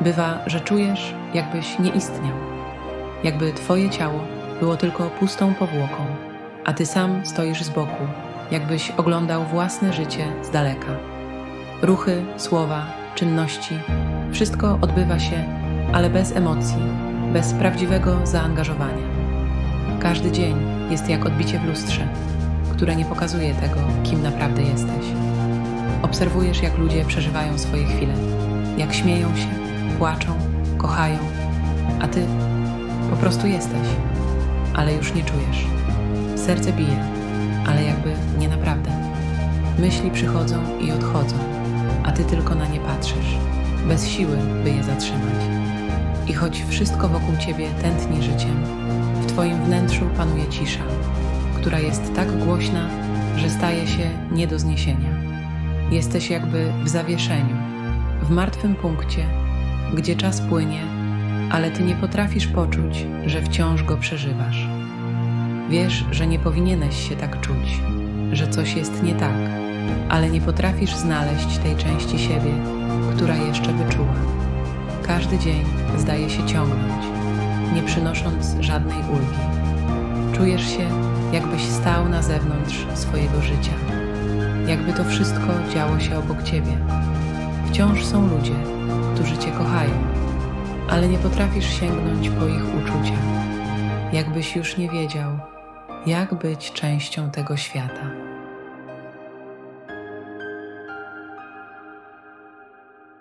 Bywa, że czujesz, jakbyś nie istniał, jakby twoje ciało było tylko pustą powłoką, a ty sam stoisz z boku, jakbyś oglądał własne życie z daleka. Ruchy, słowa, czynności wszystko odbywa się, ale bez emocji, bez prawdziwego zaangażowania. Każdy dzień jest jak odbicie w lustrze, które nie pokazuje tego, kim naprawdę jesteś. Obserwujesz, jak ludzie przeżywają swoje chwile, jak śmieją się, płaczą, kochają, a ty po prostu jesteś, ale już nie czujesz. Serce bije, ale jakby nie naprawdę. Myśli przychodzą i odchodzą, a ty tylko na nie patrzysz, bez siły, by je zatrzymać. I choć wszystko wokół ciebie tętni życiem, w twoim wnętrzu panuje cisza, która jest tak głośna, że staje się nie do zniesienia. Jesteś jakby w zawieszeniu, w martwym punkcie, gdzie czas płynie, ale ty nie potrafisz poczuć, że wciąż go przeżywasz. Wiesz, że nie powinieneś się tak czuć, że coś jest nie tak, ale nie potrafisz znaleźć tej części siebie, która jeszcze by czuła. Każdy dzień zdaje się ciągnąć, nie przynosząc żadnej ulgi. Czujesz się, jakbyś stał na zewnątrz swojego życia, jakby to wszystko działo się obok ciebie. Wciąż są ludzie, którzy cię kochają, ale nie potrafisz sięgnąć po ich uczucia, jakbyś już nie wiedział, jak być częścią tego świata.